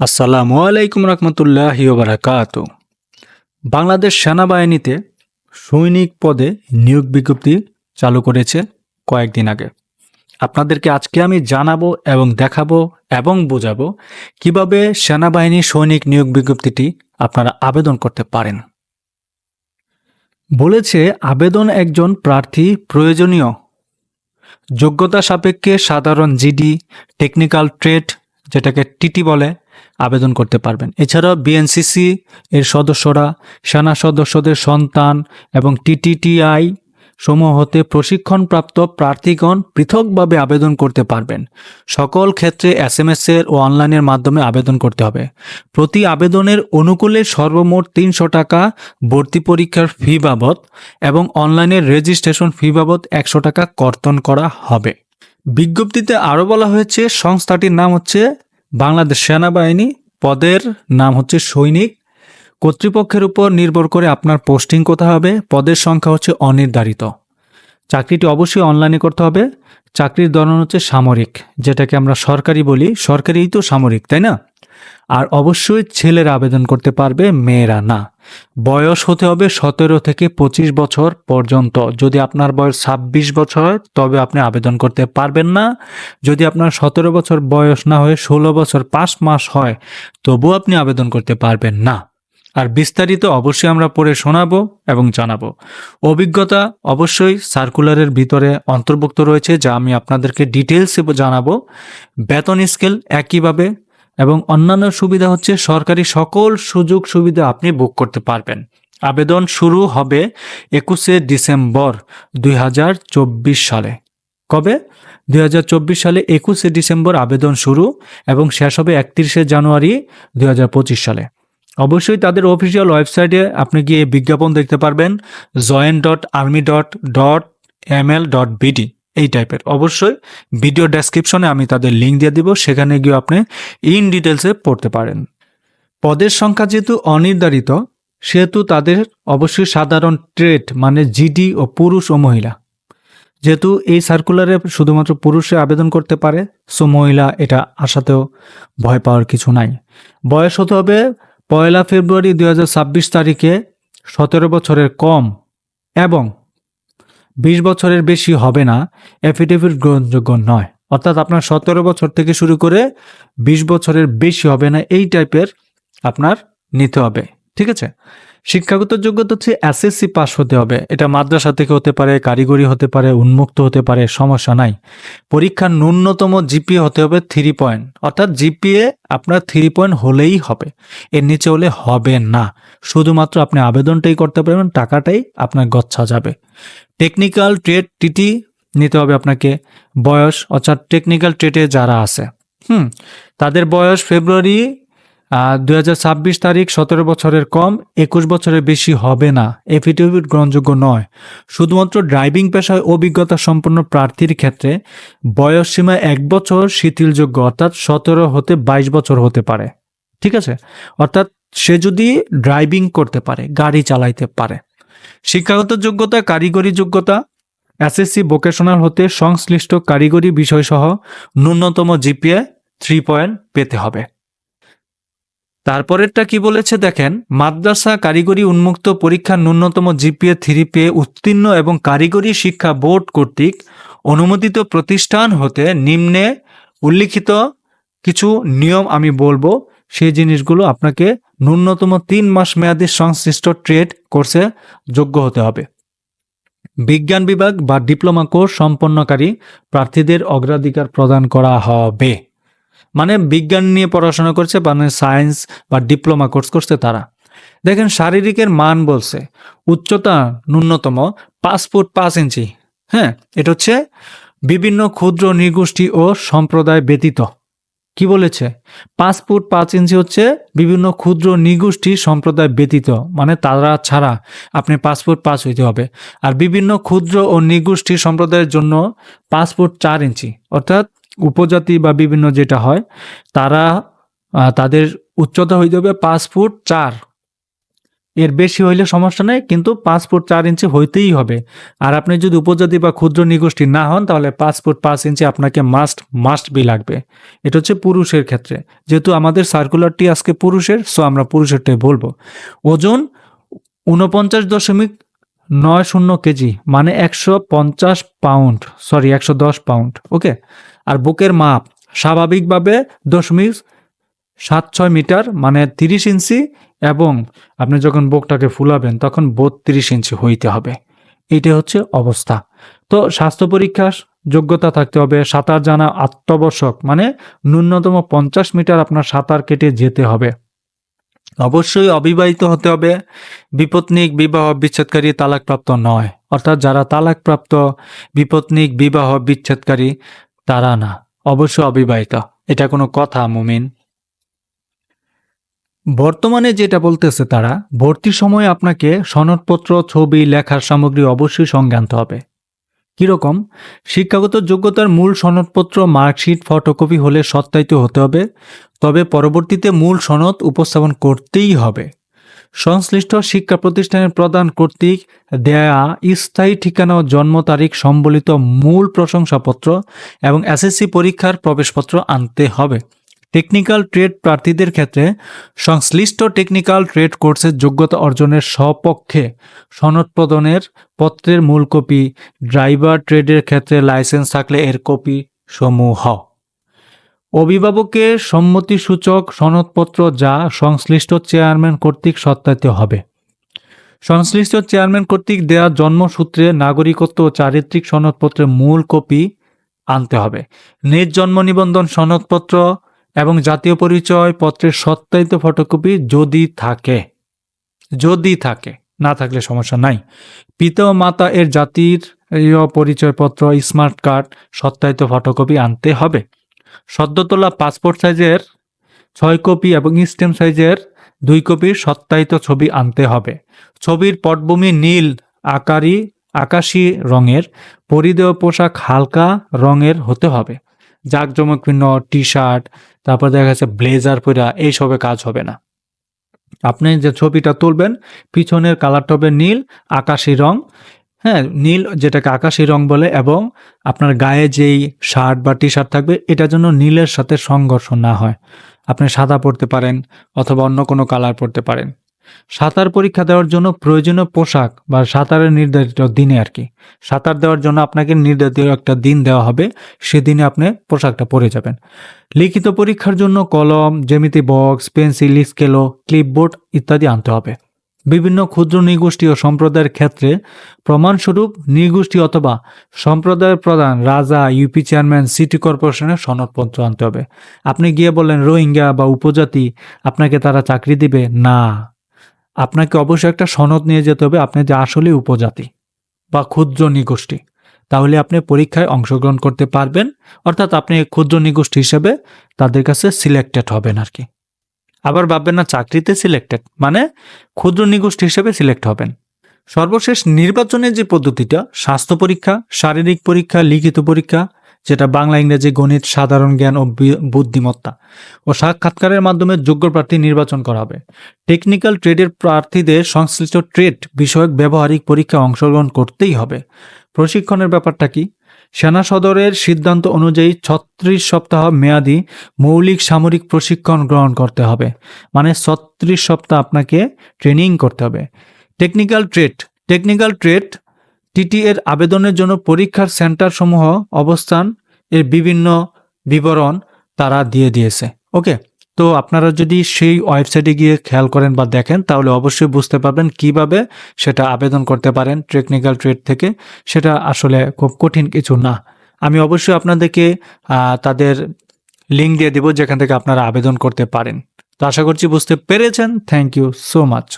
আসসালামু আলাইকুম রহমতুল্লাহ বারাকাত। বাংলাদেশ সেনাবাহিনীতে সৈনিক পদে নিয়োগ বিজ্ঞপ্তি চালু করেছে কয়েকদিন আগে। আপনাদেরকে আজকে আমি জানাব এবং দেখাবো এবং বোঝাবো কীভাবে সেনাবাহিনী সৈনিক নিয়োগ বিজ্ঞপ্তিটি আপনারা আবেদন করতে পারেন। বলেছে, আবেদন একজন প্রার্থী প্রয়োজনীয়। যোগ্যতা সাপেক্ষে সাধারণ জিডি, টেকনিক্যাল ট্রেড, যেটাকে টিটি বলে আবেদন করতে পারবেন। এছাড়াও বিএনসিসি এর সদস্যরা, সেনা সদস্যদের সন্তান এবং টিটিটিআই সমূহ হতে প্রশিক্ষণপ্রাপ্ত প্রার্থীগণ পৃথকভাবে আবেদন করতে পারবেন। সকল ক্ষেত্রে এস এম এস এর ও অনলাইনের মাধ্যমে আবেদন করতে হবে। প্রতি আবেদনের অনুকূলে সর্বমোট তিনশো টাকা ভর্তি পরীক্ষার ফি বাবদ এবং অনলাইনের রেজিস্ট্রেশন ফি বাবদ একশো টাকা কর্তন করা হবে। বিজ্ঞপ্তিতে আরও বলা হয়েছে, সংস্থাটির নাম হচ্ছে বাংলাদেশ সেনাবাহিনী পদের নাম হচ্ছে সৈনিক। কর্তৃপক্ষের উপর নির্ভর করে আপনার পোস্টিং কোথায় হবে, পদের সংখ্যা হচ্ছে অনির্ধারিত। চাকরিটি অবশ্যই অনলাইনে করতে হবে। চাকরির ধরন হচ্ছে সামরিক, যেটাকে আমরা সরকারি বলি। সরকারিই তো সামরিক, তাই না? আর অবশ্যই ছেলেরা আবেদন করতে পারবে, মেয়েরা না। বয়স হতে হবে সতেরো থেকে পঁচিশ বছর পর্যন্ত। যদি আপনার বয়স ছাব্বিশ বছর, তবে আপনি আবেদন করতে পারবেন না। যদি আপনার সতেরো বছর বয়স না হয়ে ষোলো বছর পাঁচ মাস হয়, তবুও আপনি আবেদন করতে পারবেন না। আর বিস্তারিত অবশ্যই আমরা পড়ে শোনাবো এবং জানাব। অভিজ্ঞতা অবশ্যই সার্কুলারের ভিতরে অন্তর্ভুক্ত রয়েছে, যা আমি আপনাদেরকে ডিটেলসে জানাব। বেতন স্কেল একইভাবে এবং অন্যান্য সুবিধা হচ্ছে সরকারি সকল সুযোগ সুবিধা আপনি বুক করতে পারবেন। আবেদন শুরু হবে একুশে ডিসেম্বর দুই হাজার চব্বিশ সালে। কবে? দুই হাজার চব্বিশ সালে একুশে ডিসেম্বর আবেদন শুরু এবং শেষ হবে একত্রিশে জানুয়ারি দুই হাজার পঁচিশ সালে। অবশ্যই তাদের অফিসিয়াল ওয়েবসাইটে আপনি গিয়ে বিজ্ঞাপন দেখতে পারবেন, join dot army dot dot M L dot BD. এই টাইপের অবশ্যই ভিডিও ডেসক্রিপশনে আমি তাদের লিঙ্ক দিয়ে দিব, সেখানে গিয়ে আপনি ইন ডিটেলসে পড়তে পারেন। পদের সংখ্যা যেহেতু অনির্ধারিত, সেহেতু তাদের অবশ্যই সাধারণ ট্রেড মানে জিডি ও পুরুষ ও মহিলা। যেহেতু এই সার্কুলারে শুধুমাত্র পুরুষে আবেদন করতে পারে সো মহিলা এটা আসাতেও ভয় পাওয়ার কিছু নাই। বয়স হতে হবে পয়লা ফেব্রুয়ারি দু হাজার ছাব্বিশ তারিখে সতেরো বছরের কম এবং বিশ বছরের বেশি হবে না অ্যাফিডেভিট গ্রহণযোগ্য নয়। অর্থাৎ আপনার সতেরো বছর থেকে শুরু করে বিশ বছরের বেশি হবে না, এই টাইপের আপনার নিতে হবে। ঠিক আছে? শিক্ষাগত যোগ্যতা হচ্ছে এসএসসি পাস হতে হবে। এটা মাদ্রাসা থেকে হতে পারে, কারিগরি হতে পারে, উন্মুক্ত হতে পারে, সমস্যা নাই। পরীক্ষার ন্যূনতম জিপিএ হতে হবে থ্রি পয়েন্ট অর্থাৎ জিপিএ আপনার থ্রি পয়েন্ট হলেই হবে। এর নিচে হলে হবে না। শুধুমাত্র আপনি আবেদনটাই করতে পারবেন, টাকাটাই আপনার গচ্ছা যাবে। টেকনিক্যাল ট্রেড টিটি নিতে হবে আপনাকে। বয়স, অর্থাৎ টেকনিক্যাল ট্রেডে যারা আছে, হুম, তাদের বয়স ফেব্রুয়ারি দুই তারিখ সতেরো বছরের কম, একুশ বছরের বেশি হবে না। এফিডেভিট গ্রহণযোগ্য নয়। শুধুমাত্র ড্রাইভিং পেশায় অভিজ্ঞতা সম্পন্ন প্রার্থীর ক্ষেত্রে বয়স সীমা এক বছর শিথিলযোগ্য অর্থাৎ সতেরো হতে বাইশ বছর হতে পারে। ঠিক আছে? অর্থাৎ সে যদি ড্রাইভিং করতে পারে, গাড়ি চালাইতে পারে। শিক্ষাগত যোগ্যতা, কারিগরি যোগ্যতা এসএসসি ভোকেশনাল হতে সংশ্লিষ্ট কারিগরি বিষয়সহ ন্যূনতম জিপিএ থ্রি পয়েন্ট পেতে হবে। তারপরেরটা কি বলেছে দেখেন, মাদ্রাসা কারিগরি উন্মুক্ত পরীক্ষার ন্যূনতম জিপিএ থ্রি পেয়ে উত্তীর্ণ এবং কারিগরি শিক্ষা বোর্ড কর্তৃক অনুমোদিত প্রতিষ্ঠান হতে নিম্নে উল্লিখিত কিছু নিয়ম আমি বলব। সেই জিনিসগুলো আপনাকে ন্যূনতম তিন মাস মেয়াদি সংশ্লিষ্ট ট্রেড কোর্সে যোগ্য হতে হবে। বিজ্ঞান বিভাগ বা ডিপ্লোমা কোর্স সম্পন্নকারী প্রার্থীদের অগ্রাধিকার প্রদান করা হবে। মানে বিজ্ঞান নিয়ে পড়াশোনা করছে মানে সায়েন্স বা ডিপ্লোমা কোর্স করছে তারা। দেখেন শারীরিকের মান বলছে, উচ্চতা ন্যূনতম পাঁচ ফুট পাঁচ ইঞ্চি হ্যাঁ? এটা হচ্ছে বিভিন্ন ক্ষুদ্র নৃগোষ্ঠী ও সম্প্রদায় ব্যতীত। কি বলেছে? পাঁচ ফুট পাঁচ ইঞ্চি হচ্ছে বিভিন্ন ক্ষুদ্র নৃগোষ্ঠী সম্প্রদায় ব্যতীত মানে তারা ছাড়া আপনি পাঁচ ফুট পাঁচ হইতে হবে। আর বিভিন্ন ক্ষুদ্র ও নৃগোষ্ঠী সম্প্রদায়ের জন্য পাঁচ ফুট চার ইঞ্চি, অর্থাৎ উপজাতি বা বিভিন্ন যেটা হয়, তারা তাদের উচ্চতা হইতে হবে পাঁচ ফুট চার। এর বেশি হইলে সমস্যা নেই, কিন্তু পাঁচ ফুট চার ইঞ্চি হইতেই হবে। আর আপনি যদি উপজাতি বা ক্ষুদ্র নিগোষ্ঠী না হন, তাহলে পাঁচ ফুট পাঁচ ইঞ্চি আপনাকে মাস্ট মাস্ট বি লাগবে। এটা হচ্ছে পুরুষের ক্ষেত্রে। যেহেতু আমাদের সার্কুলারটি আজকে পুরুষের সো আমরা পুরুষেরটাই বলব। ওজন উনপঞ্চাশ দশমিক নয় শূন্য কেজি মানে একশো পঞ্চাশ পাউন্ড সরি একশো দশ পাউন্ড ওকে আর বুকের মাপ, স্বাভাবিকভাবে দশমিক সাত ছয় মিটার মানে তিরিশ ইঞ্চি, এবং আপনি যখন বুকটাকে ফুলাবেন, তখন বত্রিশ ইঞ্চি হইতে হবে। এটা হচ্ছে অবস্থা। তো স্বাস্থ্য পরীক্ষা যোগ্যতা থাকতে হবে, সাঁতার জানা আত্মবশ্যক মানে ন্যূনতম পঞ্চাশ মিটার আপনার সাঁতার কেটে যেতে হবে। অবশ্যই অবিবাহিত হতে হবে। বিপত্নিক বিবাহ বিচ্ছেদকারী তালাকপ্রাপ্ত নয়। অর্থাৎ যারা তালাকপ্রাপ্ত বিপত্নিক বিবাহ বিচ্ছেদকারী, তারা না। অবশ্যই অবিবাহিত। এটা কোনো কথা, মুমিন। বর্তমানে যেটা বলতেছে তারা ভর্তির সময় আপনাকে সনদপত্র, ছবি, লেখার সামগ্রী অবশ্যই সঙ্গে আনতে হবে। কীরকম? শিক্ষাগত যোগ্যতার মূল সনদপত্র, মার্কশিট, ফটোকপি হলে সত্যায়িত হতে হবে। তবে পরবর্তীতে মূল সনদ উপস্থাপন করতেই হবে। সংশ্লিষ্ট শিক্ষা প্রতিষ্ঠানের প্রদান কর্তৃক দেয়া স্থায়ী ঠিকানা ও জন্ম তারিখ সম্বলিত মূল প্রশংসাপত্র এবং এসএসসি পরীক্ষার প্রবেশপত্র আনতে হবে। টেকনিক্যাল ট্রেড প্রার্থীদের ক্ষেত্রে সংশ্লিষ্ট টেকনিক্যাল ট্রেড কোর্সের যোগ্যতা অর্জনের সপক্ষে সনদ প্রদানের পত্রের মূল কপি, ড্রাইভার ট্রেডের ক্ষেত্রে লাইসেন্স থাকলে এর কপি সমূহ। অভিভাবকের সম্মতিসূচক সনদপত্র যা সংশ্লিষ্ট চেয়ারম্যান কর্তৃক সত্যায়িত হবে। সংশ্লিষ্ট চেয়ারম্যান কর্তৃক দেয়া জন্মসূত্রে নাগরিকত্ব ও চারিত্রিক সনদপত্রের মূল কপি আনতে হবে। নিজ জন্ম নিবন্ধন সনদপত্র এবং জাতীয় পরিচয় পত্রের সত্যায়িত ফটোকপি যদি থাকে যদি থাকে, না থাকলে সমস্যা নাই। পিতা ও মাতা এর জাতির পরিচয়পত্র, স্মার্ট কার্ড, সত্যায়িত ফটোকপি আনতে হবে। সদ্য তোলা পাসপোর্ট সাইজের ছয় কপি এবং স্টেম সাইজের দুই কপির সত্যায়িত ছবি আনতে হবে। ছবির পটভূমি নীল, আকারি, আকাশি রঙের, পরিধেয় পোশাক হালকা রঙের হতে হবে। জাঁকজমকপূর্ণ টি শার্ট তারপর দেখা যাচ্ছে ব্লেজার পরা, এইসবে কাজ হবে না। আপনি যে ছবিটা তুলবেন, পিছনের কালারটা হবে নীল, আকাশি রং হ্যাঁ নীল যেটাকে আকাশি রং বলে এবং আপনার গায়ে যেই শার্ট বা টি শার্ট থাকবে এটা যেন নীলের সাথে সংঘর্ষ না হয়। আপনি সাদা পরতে পারেন অথবা অন্য কোনো কালার পরতে পারেন। সাঁতার পরীক্ষা দেওয়ার জন্য প্রয়োজনীয় পোশাক বা সাঁতারের নির্ধারিত দিনে আর কি। সাঁতার দেওয়ার জন্য আপনাকে নির্ধারিত একটা দিন দেওয়া হবে, সেদিনে আপনি পোশাকটা পরে যাবেন। লিখিত পরীক্ষার জন্য কলম, জ্যামিতি বক্স, পেন্সিল, স্কেলো, ক্লিপবোর্ড ইত্যাদি আনতে হবে। বিভিন্ন ক্ষুদ্র নৃগোষ্ঠী ও সম্প্রদায়ের ক্ষেত্রে প্রমাণস্বরূপ নৃগোষ্ঠী অথবা সম্প্রদায়ের প্রধান রাজা ইউপি চেয়ারম্যান সিটি কর্পোরেশনের সনদপত্র আনতে হবে। আপনি গিয়ে বললেন, রোহিঙ্গা বা উপজাতি, আপনাকে তারা চাকরি দিবে? না। আপনাকে অবশ্যই একটা সনদ নিয়ে যেতে হবে। আপনি যে আসলে উপজাতি বা ক্ষুদ্র নিগোষ্ঠী, তাহলে আপনি পরীক্ষায় অংশগ্রহণ করতে পারবেন। অর্থাৎ আপনি ক্ষুদ্র নিগোষ্ঠী হিসেবে তাদের কাছে সিলেক্টেড হবেন আর কি আবার ভাববেন না, চাকরিতে সিলেক্টেড মানে ক্ষুদ্র নিগোষ্ঠী হিসেবে সিলেক্ট হবেন। সর্বশেষ নির্বাচনের যে পদ্ধতিটা, স্বাস্থ্য পরীক্ষা, শারীরিক পরীক্ষা, লিখিত পরীক্ষা, যেটা বাংলা, ইংরেজি, গণিত, সাধারণ জ্ঞান ও বুদ্ধিমত্তা, ও সাক্ষাৎকারের মাধ্যমে যোগ্য প্রার্থী নির্বাচন করা হবে। টেকনিক্যাল ট্রেডের প্রার্থীদের সংশ্লিষ্ট ট্রেড বিষয়ক ব্যবহারিক পরীক্ষায় অংশগ্রহণ করতেই হবে। প্রশিক্ষণের ব্যাপারটা কি? সেনা সদরের সিদ্ধান্ত অনুযায়ী ছত্রিশ সপ্তাহ মেয়াদি মৌলিক সামরিক প্রশিক্ষণ গ্রহণ করতে হবে। মানে ছত্রিশ সপ্তাহ আপনাকে ট্রেনিং করতে হবে। Technical trade. Technical trade TT এর আবেদনের জন্য পরীক্ষার সেন্টার সমূহ অবস্থান এর বিভিন্ন বিবরণ তারা দিয়ে দিয়েছে। ওকে। তো আপনারা যদি সেই ওয়েবসাইটে গিয়ে খেয়াল করেন বা দেখেন, তাহলে অবশ্যই বুঝতে পারবেন কীভাবে সেটা আবেদন করতে পারেন টেকনিক্যাল ট্রেড থেকে। সেটা আসলে খুব কঠিন কিছু না। আমি অবশ্যই আপনাদেরকে তাদের লিঙ্ক দিয়ে দেবো যেখান থেকে আপনারা আবেদন করতে পারেন। তো আশা করছি বুঝতে পেরেছেন। Thank you so much